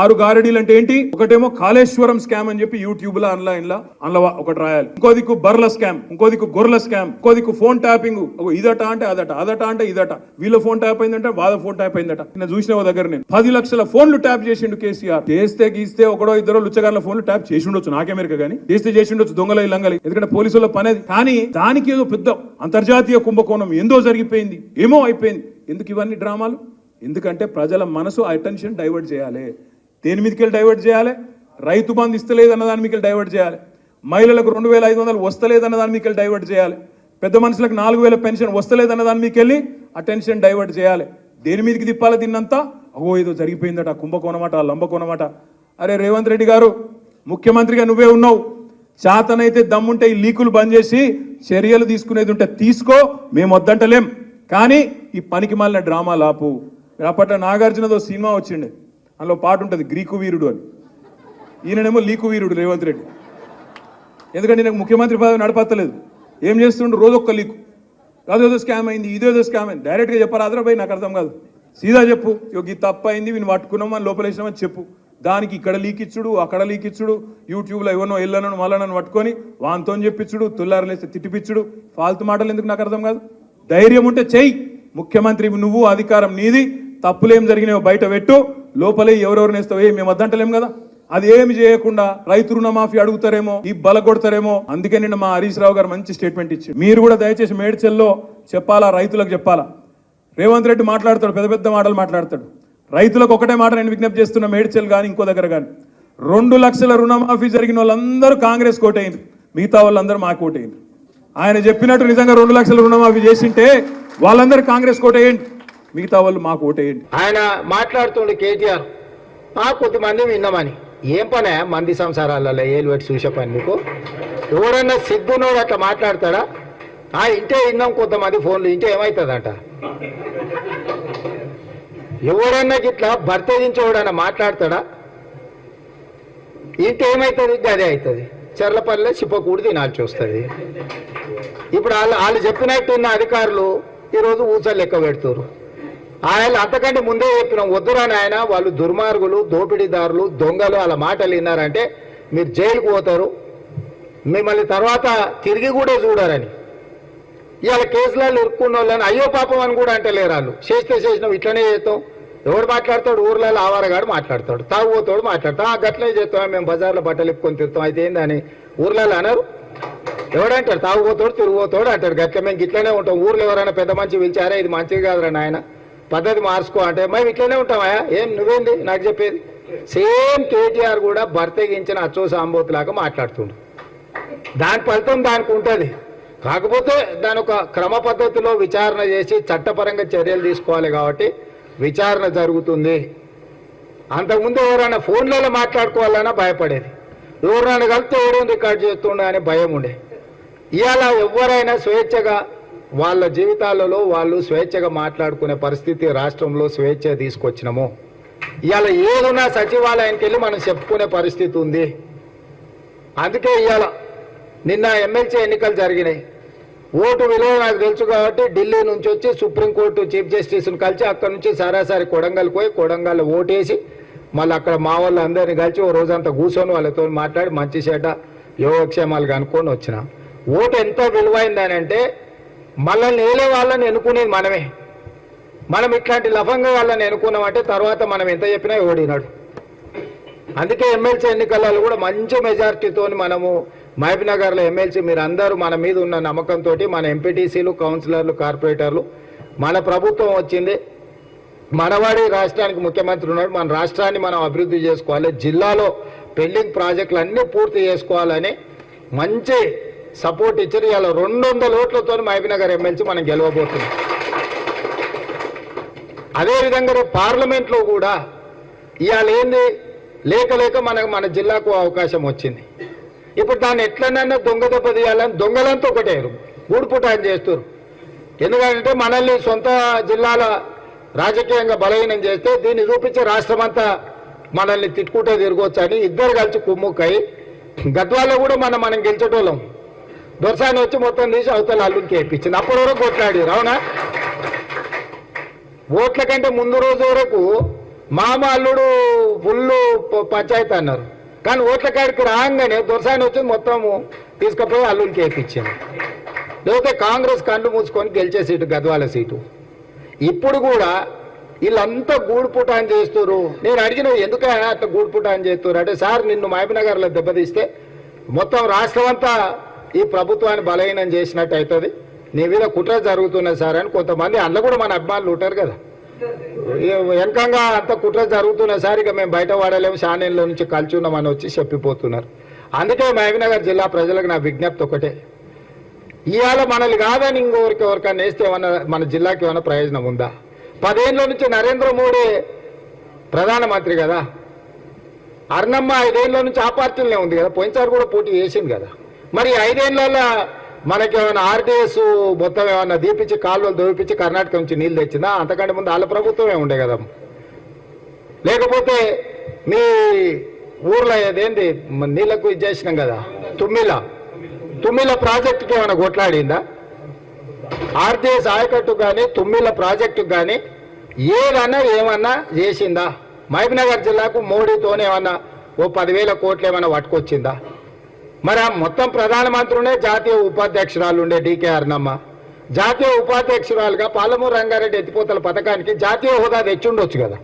ఆరు గారడీలు అంటే ఏంటి? ఒకటేమో కాళేశ్వరం స్కామ్ అని చెప్పి యూట్యూబ్లో ఆన్లైన్ లా అందులో ఒకటి రాయాలి. ఇంకో దిక్కు బర్ల స్కామ్ ఇంకోదికు గొర్రెల స్కామ్ ఇంకో దిక్కు ఫోన్ ట్యాపింగ్ ఇదట అంటే అదట అదట అంటే ఇదట. వీళ్ళ ఫోన్ ట్యాప్ అయిందంటే వాళ్ళ ఫోన్ ట్యాప్ అయిందట. నేను చూసిన దగ్గర నేను? పది లక్షల ఫోన్లు ట్యాప్ చేసిండు కేసీఆర్. చేస్తే గీస్తే ఒకడో ఇద్దరు లుచ్చగారుల ఫోన్లు ట్యాప్ చేసి ఉండొచ్చు నాకెమెరిక కానీ చేస్తే చేసి ఉండొచ్చు దొంగల లంగలి. ఎందుకంటే పోలీసుల పని అది కానీ దానికి ఏదో పెద్ద అంతర్జాతీయ కుంభకోణం ఏందో జరిగిపోయింది. ఏమో అయిపోయింది. ఎందుకు ఇవన్నీ డ్రామాలు? ఎందుకంటే ప్రజల మనసు అటెన్షన్ డైవర్ట్ చేయాలి. దేని మీదకి డైవర్ట్ చేయాలి? రైతు బంధు ఇస్తలేదు అన్న దాని మీకు డైవర్ట్ చేయాలి. మహిళలకు రెండు వేల ఐదు వందలు వస్తలేదన్న దాని వెళ్ళి డైవర్ట్ చేయాలి. పెద్ద మనుషులకు నాలుగు వేల పెన్షన్ వస్తలేదన్న దాని మీకు వెళ్ళి అటెన్షన్ డైవర్ట్ చేయాలి. దేని మీదకి తిప్పాలి దీన్నంతా? అగో ఏదో జరిగిపోయిందట కుంభకోణమట లంబకోణమట అరే రేవంత్ రెడ్డి గారు ముఖ్యమంత్రిగా నువ్వే ఉన్నావు. చేతనైతే దమ్ముంటే ఈ లీకులు బంద్ చేసి చర్యలు తీసుకునేది ఉంటే తీసుకో మేము వద్దంటలేం. కానీ ఈ పనికి మాలిన డ్రామా లాపు. అప్పట్లో నాగార్జునదో సినిమా వచ్చిండే. అందులో పాట ఉంటుంది గ్రీకు వీరుడు అని. ఈయననేమో లీకు వీరుడు రేవంత్ రెడ్డి. ఎందుకంటే నాకు ముఖ్యమంత్రి పదవి నడపత్తలేదు. ఏం చేస్తుండ్రు రోజు ఒక్క లీకు. అదేదో స్కామ్ అయింది ఇదేదో స్కామ్ అయింది. డైరెక్ట్గా చెప్పారు ఆదరపై నాకు అర్థం కాదు. సీదా చెప్పు ఇగో ఈ తప్పు అయింది వీని పట్టుకున్నాం అని లోపలేసినామని చెప్పు. దానికి ఇక్కడ లీక్ ఇచ్చుడు అక్కడ లీక్ ఇచ్చుడు యూట్యూబ్లో ఎవరినో ఎల్లనో మళ్ళనని పట్టుకొని వాంతో చెప్పించుడు తుల్లారలేస్తే తిట్టిపిచ్చుడు. ఫాల్తు మాటలు ఎందుకు నాకు అర్థం కాదు? ధైర్యం ఉంటే చెయ్యి. ముఖ్యమంత్రి నువ్వు అధికారం నీది. తప్పులేం జరిగినాయో బయట పెట్టు. లోపలే ఎవరెవరు నేస్తావు మేము వద్దంటలేం కదా? అది ఏమి చేయకుండా రైతు రుణమాఫీ అడుగుతారేమో ఈ బల కొడతారేమో? అందుకే నిన్న మా హరీష్ రావు గారు మంచి స్టేట్మెంట్ ఇచ్చారు. మీరు కూడా దయచేసి మేడ్చల్లో చెప్పాలా రైతులకు చెప్పాలా? రేవంత్ రెడ్డి మాట్లాడతాడు పెద్ద పెద్ద మాటలు మాట్లాడతాడు. రైతులకు ఒకటే మాట నేను విజ్ఞప్తి చేస్తున్నా మేడ్చల్ కానీ ఇంకో దగ్గర కానీ రెండు లక్షల రుణమాఫీ జరిగిన వాళ్ళందరూ కాంగ్రెస్ కోటైంది మిగతా వాళ్ళందరూ మా కోటైంది ఆయన చెప్పినట్టు నిజంగా రెండు లక్షల రుణమాఫీ చేసింటే వాళ్ళందరూ కాంగ్రెస్ కోటేయండి మిగతా వాళ్ళు మాకు ఓటేయండి. ఆయన మాట్లాడుతుండే కేటీఆర్. ఆ కొద్దిమంది విన్నామని. ఏం పనే మంది సంసారాలలో ఏలు పెట్టి చూసే పని నీకు? ఎవడన్నా సిగ్గునోడు అట్లా మాట్లాడతాడా? ఆ ఇంటే విన్నాం కొంతమంది ఫోన్లు ఇంటే ఏమవుతుందంట ఎవడన్నా గిట్లా భర్త ఎవడన్నా మాట్లాడతాడా? ఇంటే ఏమవుతుంది అదే అవుతుంది చెర్లపల్లె చిప్పకూడి తినాల్సి వస్తుంది. ఇప్పుడు వాళ్ళు వాళ్ళు చెప్పినట్టున్న అధికారులు ఈరోజు ఊసలు లెక్క పెడుతున్నారు ఆయన అంతకంటే ముందే చెప్పినాం వద్దురా నాయన వాళ్ళు దుర్మార్గులు దోపిడీదారులు దొంగలు వాళ్ళ మాటలు విన్నారంటే మీరు జైలుకు పోతారు. మిమ్మల్ని తర్వాత తిరిగి కూడా చూడరని. ఇవాళ కేసులలో ఇరుక్కున్న వాళ్ళని అయ్యో పాపం అని కూడా అంటలేరు వాళ్ళు. చేస్తే చేసినాం ఇట్లనే చేస్తాం. ఎవడు మాట్లాడతాడు? ఊర్లలో ఆవారగాడు మాట్లాడతాడు. తాగుపోతాడు మాట్లాడతాం ఆ గట్లే చేస్తాం మేము బజార్లో బట్టలు ఇప్పుకొని తిరుగుతాం. అయితే ఏందని? ఊర్లలో అనరు. ఎవడంటాడు? తాగుపోతాడు తిరిగిపోతాడు అంటాడు. గట్ల మేము ఇట్లనే ఉంటాం. ఊర్లో ఎవరైనా పెద్ద మంచి పిలిచారా ఇది మంచిది కాదురా నాయన. పద్ధతి మార్చుకో అంటే మేము ఇట్లనే ఉంటామా ఏం నువ్వేంది? నాకు చెప్పేది? సేమ్ కేటీఆర్ కూడా భర్తగించిన అచ్చో సాంబోతులాగా మాట్లాడుతుండు. దాని ఫలితం దానికి ఉంటుంది. కాకపోతే దాని ఒక క్రమ పద్ధతిలో విచారణ చేసి చట్టపరంగా చర్యలు తీసుకోవాలి కాబట్టి విచారణ జరుగుతుంది. అంతకుముందు ఎవరైనా ఫోన్లలో మాట్లాడుకోవాలన్నా భయపడేది. ఎవరైనా కలిస్తే ఎవరు రికార్డ్ చేస్తుండే అనే భయం ఉండే. ఇవాళ ఎవరైనా స్వేచ్ఛగా వాళ్ళ జీవితాలలో వాళ్ళు స్వేచ్ఛగా మాట్లాడుకునే పరిస్థితి రాష్ట్రంలో స్వేచ్ఛ తీసుకొచ్చినాము. ఇవాళ ఏదున్నా సచివాలయానికి వెళ్ళి మనం చెప్పుకునే పరిస్థితి ఉంది. అందుకే ఇవాళ నిన్న ఎమ్మెల్సీ ఎన్నికలు జరిగినాయి. ఓటు విలువ నాకు తెలుసు కాబట్టి ఢిల్లీ నుంచి వచ్చి సుప్రీంకోర్టు చీఫ్ జస్టిస్ను కలిసి అక్కడ నుంచి సరాసరి కొడంగల్ పోయి కొడంగల్ ఓటేసి మళ్ళీ అక్కడ మా వాళ్ళు అందరినీ కలిసి ఓ రోజంతా కూర్చొని వాళ్ళతో మాట్లాడి మంచి చెడ్డ యోగక్షేమాలు కనుక్కొని వచ్చిన. ఓటు ఎంత విలువైందని అంటే మనల్ని ఏలే వాళ్ళని ఎన్నుకునేది మనమే. మనం ఇట్లాంటి లఫంగా వాళ్ళని ఎన్నుకున్నామంటే తర్వాత మనం ఎంత చెప్పినా ఓడినాడు అందుకే ఎమ్మెల్సీ ఎన్నికలలో కూడా మంచి మెజార్టీతో మనము మహబీనగర్లో ఎమ్మెల్సీ మీరు అందరూ మన మీద ఉన్న నమ్మకంతో మన ఎంపీటీసీలు కౌన్సిలర్లు కార్పొరేటర్లు మన ప్రభుత్వం వచ్చింది. మనవాడి రాష్ట్రానికి ముఖ్యమంత్రి ఉన్నాడు. మన రాష్ట్రాన్ని మనం అభివృద్ధి చేసుకోవాలి. జిల్లాలో పెండింగ్ ప్రాజెక్టులు అన్నీ పూర్తి చేసుకోవాలని మంచి సపోర్ట్ ఇచ్చారు. ఇలా రెండు వందల ఓట్లతో మహబీనగర్ ఎమ్మెల్సీ మనం గెలవబోతున్నాం. అదేవిధంగా రేపు పార్లమెంట్లో కూడా ఇవాళ ఏంది? లేక లేక మనకు మన జిల్లాకు అవకాశం వచ్చింది. ఇప్పుడు దాన్ని ఎట్లనైనా దొంగ దెబ్బ తీయాలని దొంగలంతా ఒకటే. గూడుపుటాన్ని చేస్తారు ఎందుకంటే మనల్ని సొంత జిల్లాల రాజకీయంగా బలహీనం చేస్తే దీన్ని చూపించి రాష్ట్రమంతా మనల్ని తిట్టుకుంటే తిరగొచ్చు అని ఇద్దరు కలిసి కుమ్ముక్కై గద్వాల్లో కూడా మనం మనం గెలిచేటోళ్ళం. దొరసాని వచ్చి మొత్తం తీసి అవతల అల్లుకి వేయించింది. అప్పటి వరకు కొట్లాడారు అవునా? ఓట్ల కంటే ముందు రోజు వరకు మామ అల్లుడు ఫుల్లు పంచాయతీ అన్నారు. కానీ ఓట్ల కాడికి రాగానే దొరసాని వచ్చి మొత్తము తీసుకుపోయి అల్లుడికి వేయించింది. లేకపోతే కాంగ్రెస్ కళ్ళు మూసుకొని గెలిచే సీటు గద్వాల సీటు. ఇప్పుడు కూడా వీళ్ళంతా గూడుపుటాన్ చేస్తున్నారు నేను అడిగిన ఎందుకు అట్లా గూడుపుటాన్ చేస్తారు అంటే సార్ నిన్ను మహబీనగర్లో దెబ్బతీస్తే మొత్తం రాష్ట్రం అంతా ఈ ప్రభుత్వాన్ని బలహీనం చేసినట్టు అవుతుంది. నీ మీద కుట్ర జరుగుతున్నది సార్ అని కొంతమంది అందులో కూడా మన అభిమానులు ఉంటారు కదా. వెనకంగా అంత కుట్ర జరుగుతున్న సార్ ఇక మేము బయట వాడలేము షానేళ్ళ నుంచి కలిసి ఉన్నామని వచ్చి చెప్పిపోతున్నారు. అందుకే మహబీనగర్ జిల్లా ప్రజలకు నా విజ్ఞప్తి ఒకటే. ఇవాళ మనల్ని కాదని ఇంకోరికి ఎవరికైనా వేస్తే ఏమన్నా మన జిల్లాకి ఏమైనా ప్రయోజనం ఉందా? పదేళ్ళ నుంచి నరేంద్ర మోడీ ప్రధానమంత్రి కదా. అర్ణమ్మ ఐదేళ్ళ నుంచి ఆ ఉంది కదా. పోయినసారి కూడా పోటీ చేసింది కదా. మరి ఐదేళ్ళలో మనకి ఏమైనా ఆర్టీఎస్ మొత్తం ఏమైనా దీపించి కాలువలు దోపించి కర్ణాటక నుంచి నీళ్ళు తెచ్చిందా? అంతకంటే ముందు వాళ్ళ ప్రభుత్వమే ఉండే కదా. లేకపోతే మీ ఊర్లో ఏదేంది? నీళ్ళకు నీళ్ళకు ఇది చేసినాం కదా. తుమ్మిల. తుమ్మిల ప్రాజెక్టుకి ఏమైనా కొట్లాడిందా? ఆర్టీఎస్ ఆయకట్టు కానీ తుమ్మిల ప్రాజెక్టు కానీ ఏదన్నా ఏమన్నా చేసిందా? మహబూబ్నగర్ జిల్లాకు మోడీతోనే ఏమన్నా ఓ పదివేల కోట్లు ఏమైనా పట్టుకొచ్చిందా? మరి మొత్తం ప్రధానమంత్రినే జాతీయ ఉపాధ్యక్షురాలు ఉండే డీకే అర్ణమ్మ. జాతీయ ఉపాధ్యక్షురాలుగా పాలమూరు రంగారెడ్డి ఎత్తిపోతల పథకానికి జాతీయ హోదా తెచ్చుండొచ్చు కదా.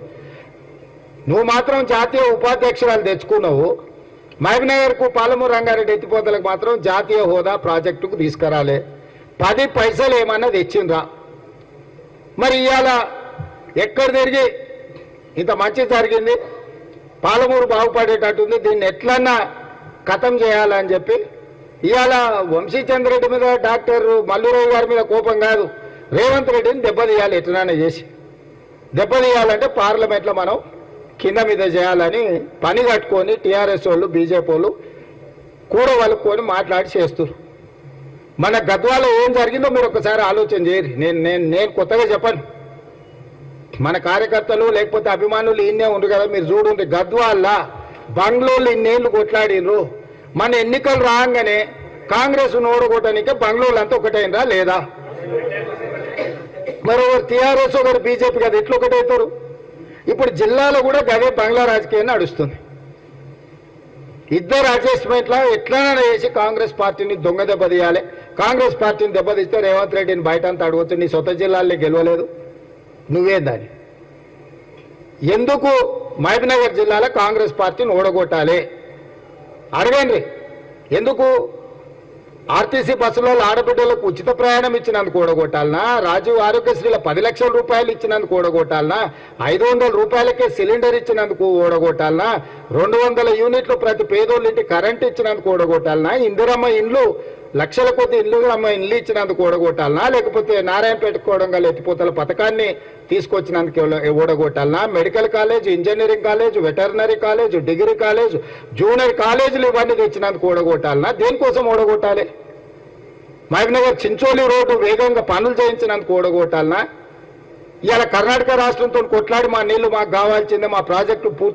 నువ్వు మాత్రం జాతీయ ఉపాధ్యక్షురాలు తెచ్చుకున్నావు. మహబూబ్నగర్కు పాలమూరు రంగారెడ్డి ఎత్తిపోతలకు మాత్రం జాతీయ హోదా ప్రాజెక్టుకు తీసుకురాలే. పది పైసలు ఏమన్నా తెచ్చిండ్రా. మరి ఇవాళ ఎక్కడ తిరిగి? ఇంత మంచి జరిగింది. పాలమూరు బాగుపడేటట్టుంది. దీన్ని ఎట్లన్నా ఖతం చేయాలని చెప్పి ఇవాళ వంశీచంద్ర రెడ్డి మీద డాక్టర్ మల్లురావు గారి మీద కోపం కాదు. రేవంత్ రెడ్డిని దెబ్బతీయాలి ఎట్లనైనా చేసి. దెబ్బతీయాలంటే పార్లమెంట్లో మనం కింద మీద చేయాలని పని కట్టుకొని టీఆర్ఎస్ వాళ్ళు బీజేపీ వాళ్ళు కూడ వలుపుకొని మాట్లాడి చేస్తారు మన గద్వాలో ఏం జరిగిందో మీరు ఒకసారి ఆలోచన చేయరు. నేను నేను నేను కొత్తగా చెప్పను. మన కార్యకర్తలు లేకపోతే అభిమానులు ఇన్నే ఉండ్రు కదా మీరు చూడండి గద్వాల బంగ్లోలు ఇన్నేళ్ళు కొట్లాడినరు మన ఎన్నికలు రాగానే కాంగ్రెస్ ఓడగొట్టడానికి బంగ్లోలు అంతా ఒకటైందా లేదా? మరి ఒకరు టీఆర్ఎస్ ఒకరు బీజేపీ కదా ఎట్లా ఒకటవుతారు ఇప్పుడు జిల్లాలో కూడా గదే బంగ్లా రాజకీయం నడుస్తుంది. ఇద్దరు అడ్జస్ట్మెంట్లో ఎట్లనైనా చేసి కాంగ్రెస్ పార్టీని దొంగ దెబ్బతీయాలి కాంగ్రెస్ పార్టీని దెబ్బతీస్తే రేవంత్ రెడ్డిని బయట అంతా అడగొచ్చు. నీ సొంత జిల్లాల్లో గెలవలేదు. నువ్వే దాన్ని ఎందుకు మహబూబ్నగర్ జిల్లాలో కాంగ్రెస్ పార్టీని ఓడగొట్టాలి? అడగండి ఎందుకు? ఆర్టీసీ బస్సులలో ఆడబిడ్డలకు ఉచిత ప్రయాణం ఇచ్చినందుకు కూడగొట్టాలనా రాజీవ్ ఆరోగ్యశ్రీల పది లక్షల రూపాయలు ఇచ్చినందుకు కూడగొట్టాలనా ఐదు వందల రూపాయలకే సిలిండర్ ఇచ్చినందుకు ఓడగొట్టాలనా? రెండు వందల యూనిట్లు ప్రతి పేదోళ్ళింటి కరెంట్ ఇచ్చినందుకు ఓడగొట్టాలనా? ఇందిరమ్మ ఇండ్లు లక్షల కొద్ది ఇల్లు అమ్మ ఇల్లు ఇచ్చినందుకు ఓడగొట్టాలనా? లేకపోతే నారాయణపేట కోడంగల్ ఎత్తిపోతల పథకాన్ని తీసుకొచ్చినందుకు ఓడగొట్టాలనా? Medical college engineering college veterinary college degree college junior కాలేజీలు ఇవన్నీ తెచ్చినందుకు ఓడగొట్టాలనా? దేనికోసం ఓడగొట్టాలి? మహబూబ్నగర్ చించోలి రోడ్డు వేగంగా పనులు చేయించినందుకు ఓడగొట్టాలనా? ఇవాళ కర్ణాటక రాష్ట్రంతో కొట్లాడి మా నీళ్ళు మాకు కావాల్సిందే మా ప్రాజెక్టు పూర్తి